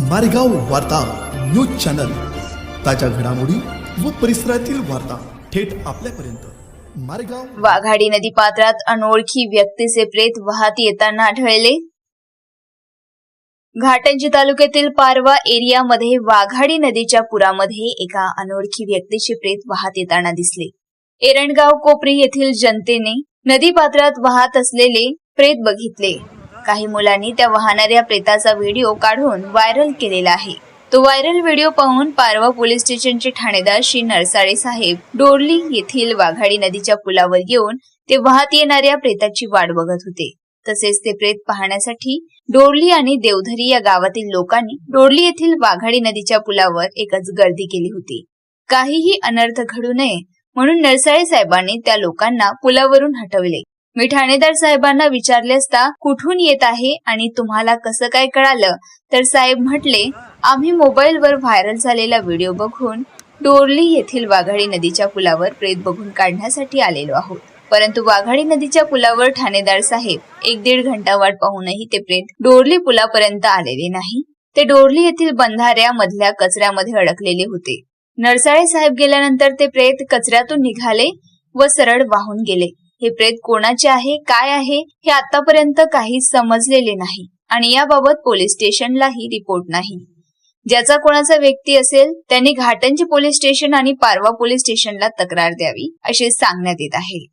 मारेगाव वार्ता news channel. ताज्या घडामोडी व परिसरातील वार्ता थेट आपल्यापर्यंत. मारेगाव वाघाडी नदी पात्रात अनोळखी व्यक्तीचे प्रेत वाहत येताना आढळले. घाटंजी तालुक्यातील पारवा एरियामध्ये वाघाडी नदीच्या पुरामध्ये एका अनोळखी व्यक्तीचे प्रेत वाहत येताना दिसले. एरणगाव कोपरी येथील जनतेने नदी पात्रात वाहत असलेले प्रेत बघितले. काही मुलांनी त्या वाहणाऱ्या प्रेताचा व्हिडिओ काढून व्हायरल केलेला आहे. तो व्हायरल व्हिडिओ पाहून पारवा पोलीस स्टेशनचे ठाणेदार श्री नरसाळे साहेब डोरली येथील वाघाडी नदीच्या पुलावर येऊन ते वाहत येणाऱ्या प्रेताची वाट बघत होते. तसेच ते प्रेत पाहण्यासाठी डोरली आणि देवधरी या गावातील लोकांनी डोरली येथील वाघाडी नदीच्या पुलावर एकच गर्दी केली होती. काहीही अनर्थ घडू नये म्हणून नरसाळे साहेबांनी त्या लोकांना पुलावरून हटवले. मी ठाणेदार साहेबांना विचारले असता कुठून येत आहे आणि तुम्हाला कसं काय कळालं? तर साहेब म्हटले आम्ही मोबाईलवर व्हायरल झालेला व्हिडिओ बघून डोरली येथील वाघाडी नदीच्या पुलावर प्रेत बघून काढण्यासाठी आलेलो आहोत. परंतु वाघाडी नदीच्या पुलावर ठाणेदार साहेब एक दीड घंटा वाट पाहूनही ते प्रेत डोरली पुलापर्यंत आलेले नाही. ते डोरली येथील बंधाऱ्या मधल्या कचऱ्यामध्ये अडकलेले होते. नरसाळे साहेब गेल्यानंतर ते प्रेत कचऱ्यातून निघाले व सरळ वाहून गेले. हे प्रेत कोणाचे आहे काय आहे हे आतापर्यंत काही समजलेले नाही आणि याबाबत पोलीस स्टेशनलाही रिपोर्ट नाही. ज्याचा कोणाचा व्यक्ती असेल त्यांनी घाटंजी पोलीस स्टेशन आणि पारवा पोलीस स्टेशनला तक्रार द्यावी असे सांगण्यात येत आहे.